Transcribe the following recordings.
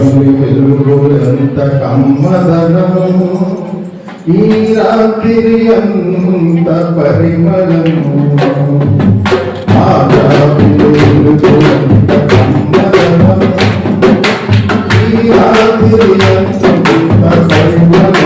కవి వెలుగులంత కమ్మదనము ఈ రాత్రి అంత పరిమళము. మాతా ఈ రాత్రి అంత పరిమళము.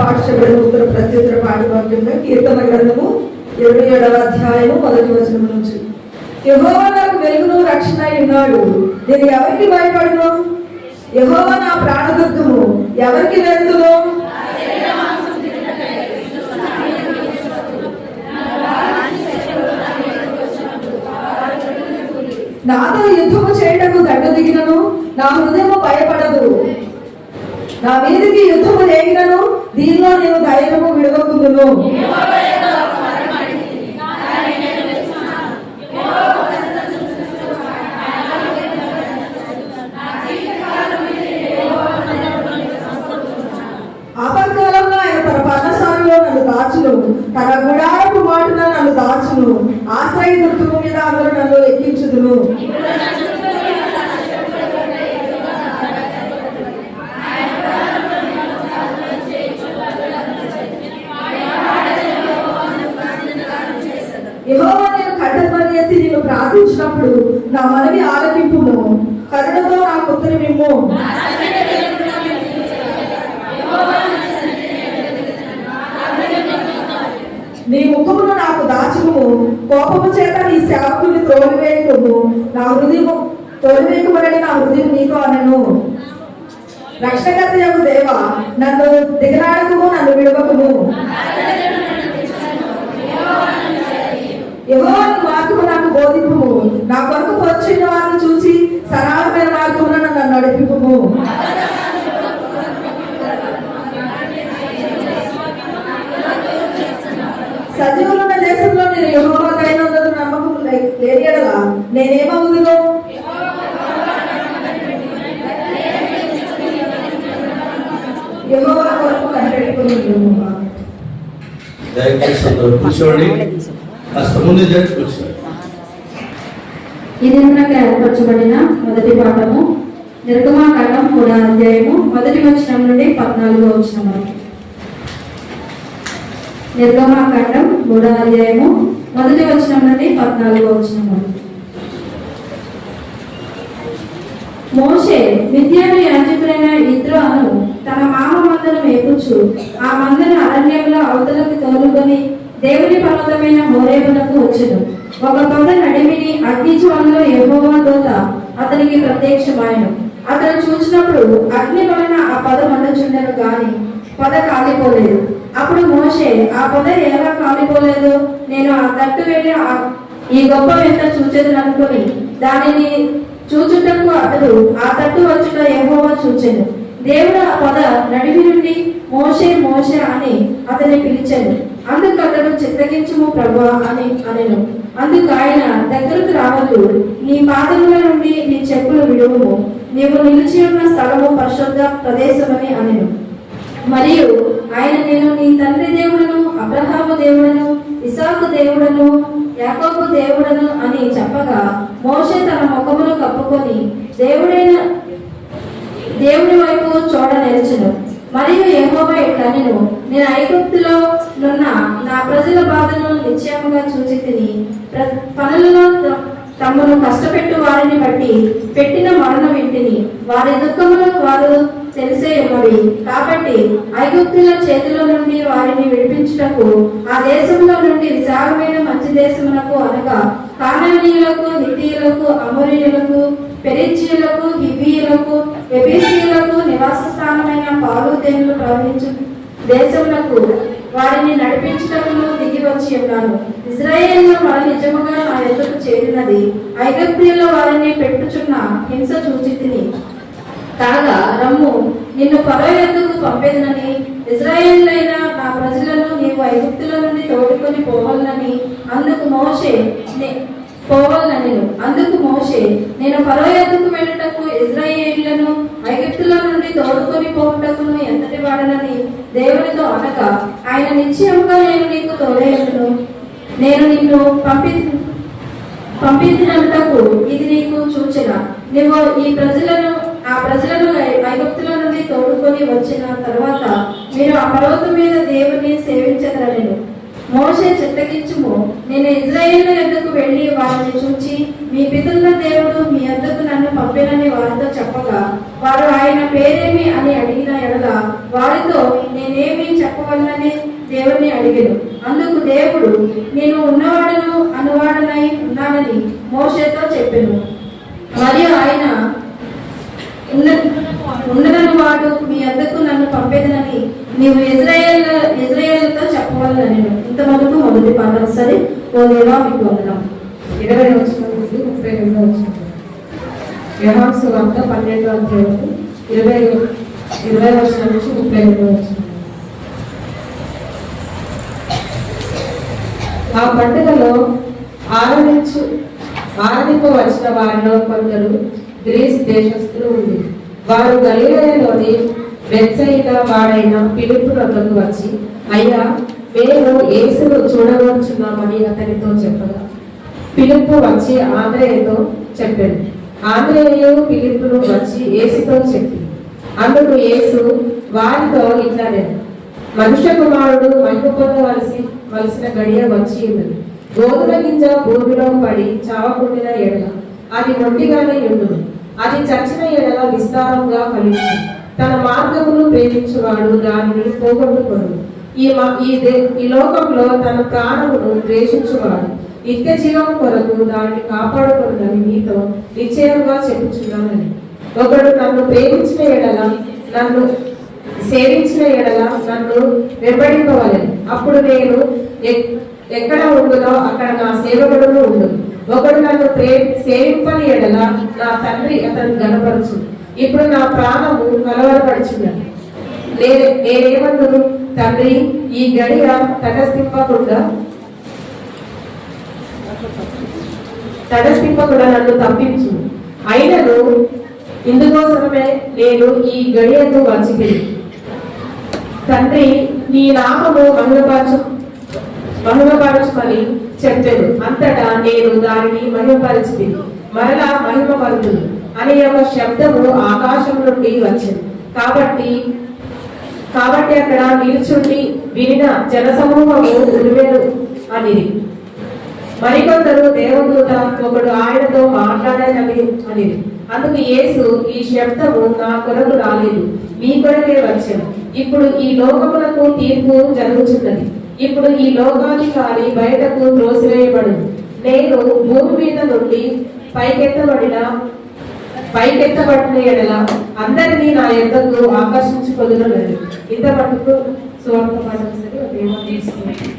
పాఠశాల ఉత్తర ప్రత్యుత్తర పాఠవాక్యంలో కీర్తన గ్రంథము ఇరవై ఏడవ అధ్యాయము మొదటి వచనం నుంచి. యహోవా నాకు వెలుగును రక్షణ ఉన్నాడు నేను ఎవరికి భయపడను? యహోవా నా ప్రాణదుర్గము. ఎవరికి వెళ్తును నాతో యుద్ధము చేయటకు గడ్డ దిగినను నా హృదయము భయపడదు. నా మీదికి యుద్ధము లేగినను. దీనిలో నేను ధైర్యము విడవకుందును ఆపత్కాలంలో ఆయన తన పర్ణశాలలో నన్ను దాచును. తన కూడా మాటున నన్ను దాచును ఆశ్రయ దుర్గము మీద అందరూ నన్ను ఎక్కించుదును యెహోవా నేను కట్టపని ఎత్తి నేను ప్రార్థించినప్పుడు నా మనవి ఆలకింపును కరుణతో నా నాకు మేము నీ ముఖమును నాకు దాచుము కోపము చేత నీ సేవకుని తోలివేయకుము. నా హృదయము తోలివేయకమని నా హృదయం నీతో అనను. రక్షణకర్త యొక్క దేవ నన్ను దిగనాడకము నన్ను విడవకము. యహోవాను మార్గము నాకు బోధింపు నా కొరకు వచ్చిన వారిని చూసి సనాతమైన మార్గమున నన్ను నడిపింపు సజీవులున్న దేశంలో నేను యెహోవా కైనందుకు నమ్మకం లే- నేనేమవుతుందో ఎడల కొరకు కనిపెట్టుకుని దయచేసి కూర్చోండి కాస్త ముందు జరిగి ఏర్పరచబడిన మొదటి పాఠము? నిర్గమాకాండం కూడా అధ్యాయము మొదటి వచనం నుండి పద్నాలుగో వచనం వరకు. నిర్గమాకాండం మూడో అధ్యాయము మొదటి వచనం నుండి పద్నాలుగో వచనం వరకు. మోషే మిద్యాను యాజకుడైన ఇద్రోను తన మామ మందను మేపుచ్చు ఆ మందను అరణ్యంలో అవతలకు తోలుకొని దేవుని పర్వతమైన హోరేబునకు వచ్చును. ఒక పొద నడిమిని అగ్ని జ్వాలలో యెహోవా దూత అతనికి ప్రత్యక్షమాయను. అతను చూసినప్పుడు అగ్ని వలన ఆ పద మండుచుండెను గాని పద కాలిపోలేదు. అప్పుడు మోషే ఆ పొద ఎలా కాలిపోలేదు? నేను ఆ తట్టు వెళ్ళి ఆ- ఈ గొప్ప వెంట చూచేది అనుకుని దానిని చూచుటకు అతడు ఆ తట్టు వచ్చుట ఏమోవా చూచాను. దేవుడు ఆ పద నడిమి నుండి మోషే మోషే అని అతన్ని పిలిచాను. అందుకు అతడు చిత్తగించము ప్రభా అని అనెను. అందుకు ఆయన దగ్గరకు రావద్దు. నీ పాదముల నుండి నీ చెప్పులు విడువము. నీవు నిలిచి ఉన్న స్థలము పరిశుద్ధ ప్రదేశమని అనెను. మరియు ఆయన నేను నీ తండ్రి దేవుడను అబ్రహాము దేవుడను ఇసాకు దేవుడను యాకోబు దేవుడను అని చెప్పగా మోషే తన ముఖమును కప్పుకొని దేవుడైన దేవుడి వైపు మరియు యహోవా ఇట్లనెను నేను ఐగుప్తులో నున్న నా ప్రజల బాధను నిశ్చయముగా చూచి తిని పనులలో తమను కష్టపెట్టు వారిని బట్టి పెట్టిన మరణం ఇంటిని వారి దుఃఖములకు వారు తెలిసే ఉన్నవి. కాబట్టి ఐగుప్తుల చేతిలో నుండి వారిని విడిపించుటకు ఆ దేశంలో నుండి విశాలమైన మంచి దేశమునకు అనగా కానానీయులకు హితీయులకు అమరీయులకు పెరిచీయులకు హిబీయులకు ఎబీసీయులకు నివాస స్థానమైన పాలుదేనులు ప్రవహించు దేశములకు వారిని నడిపించుటకు దిగి వచ్చి ఉన్నాను. ఇజ్రాయేల్లో వారి నిజముగా నా ఎదురు చేరినది. ఐగుప్తుల్లో వారిని పెట్టుచున్న హింస చూచి తిని. కాగా రమ్ము నిన్ను పరో ఎద్దుకు పంపేదనని ఇజ్రాయేళ్ళైన నా ప్రజలను నీవు ఐగుప్తుల నుండి తోడుకొని పోవాలని అందుకు మోషే పోవాలనెను. అందుకు మోషే నేను పరో ఎద్దుకు వెళ్ళుటకు ఇజ్రాయేళ్ళను ఐగుప్తుల నుండి తోడుకొని పోవుటకును ఎంతటి వాడనని దేవునితో అనగా ఆయన నిశ్చయముగా నేను నీకు తోడేయును నేను నిన్ను పంపి పంపించినంతకు ఇది నీకు సూచన. నువ్వు ఈ ప్రజలను ఆ ప్రజలను ఐగుప్తుల నుండి తోడుకొని వచ్చిన తర్వాత మీరు ఆ పర్వతం మీద దేవుని సేవించగలను మోసే చిత్తగించుము. నేను ఇజ్రాయేల్ ఎద్దకు వెళ్ళి వారిని చూచి మీ పితృల దేవుడు మీ ఎద్దకు నన్ను పంపినని వారితో చెప్పగా వారు ఆయన పేరేమి అని అడిగిన ఎడల వారితో నేనేమి చెప్పవలనని దేవుణ్ణి అడిగాను. అందుకు దేవుడు నేను ఉన్నవాడను అనువాడనై ఉన్నానని మోషేతో చెప్పాను. మరియు ఆయన ఉన్న ఉండదని వాడు మీ వద్దకు నన్ను పంపేదనని నీవు ఇజ్రాయేల్ ఇజ్రాయేల్తో చెప్పవాలని నేను ఇంతవరకు మొదటి పాట ఒకసారి ఓ దేవా మీకు వందనం. ఇరవై వచ్చిన ముప్పై రెండో వచ్చిన వ్యవహాంస వార్త పన్నెండో అధ్యాయం ఇరవై ఇరవై వచ్చిన నుంచి ముప్పై రెండో వచ్చిన ఆ పండుగలో ఆరాధించు ఆరంభింప వచ్చిన వారిలో కొందరు గ్రీస్ దేశస్థులు ఉంది వారు గలీలలోని వెబ్సైట్ వాడైన పిలుపు వద్దకు వచ్చి అయ్యా మేము యేసును చూడవచ్చున్నామని అతనితో చెప్పగా పిలుపు వచ్చి ఆంధ్రేయతో చెప్పాడు. ఆంధ్రేయు పిలుపును వచ్చి యేసుతో చెప్పి అందుకు యేసు వారితో ఇట్లానే మనుష్య కుమారుడు మహిమ పొందవలసి వలసిన గడియ వచ్చి ఉన్నది. గోధుమ గింజ భూమిలో పడి చావకుండిన ఎడల అది మొండిగానే ఉండును. అది చచ్చిన ఎడల విస్తారంగా ఫలించు తన మార్గమును ప్రేమించువాడు దానిని పోగొట్టుకోడు ఈ ఈ దే- ఈ లోకంలో తన ప్రాణమును ద్వేషించువాడు. నిత్య జీవం కొరకు దాన్ని కాపాడుకున్నది మీతో నిశ్చయంగా చెప్పుచున్నానని. ఒకడు నన్ను ప్రేమించిన ఎడల నన్ను సేవించిన ఎడల నన్ను వెంబడింపవలెను. అప్పుడు నేను ఎక్కడ ఉండునో అక్కడ నా సేవకుడును ఉండు. ఒకడు నన్ను ప్రే సేవింపని ఎడల నా తండ్రి అతను గనపరచు ఇప్పుడు నా ప్రాణము కలవరపడుచున్నాను నేనే నేనేమందును? తండ్రి ఈ గడియ తటస్థింపకుండా తటస్థింపకుండా నన్ను తప్పించు. అయినను ఇందుకోసమే నేను ఈ గడియకు వచ్చింది తండ్రి నీ నామము మహిమపరచు మహిమపరచుమని చెప్పాను. అంతటా నేను దానిని మహిమపరిచింది మరలా మహిమపరుతుంది అనే ఒక శబ్దము ఆకాశం నుండి వచ్చింది. కాబట్టి కాబట్టి అక్కడ నిల్చుండి వినిన జనసమూహము ఉరివేరు అనిది మరికొందరు దేవదూత ఒకడు ఆయనతో మాట్లాడాలని అని అందుకు యేసు ఈ శబ్దము నా కొరకు రాలేదు మీ కొరకే వచ్చాను. ఇప్పుడు ఈ లోకములకు తీర్పు జరుగుతున్నది ఇప్పుడు ఈ లోకాధికారి బయటకు త్రోసివేయబడు నేను భూమి మీద నుండి పైకెత్తబడిన పైకెత్తబడిన ఎడల అందరినీ నా యొద్దకు ఆకర్షించుకొదునని ఇంత మటుకు సువార్త పాఠం సరే దేవుడు తీసుకున్నాను.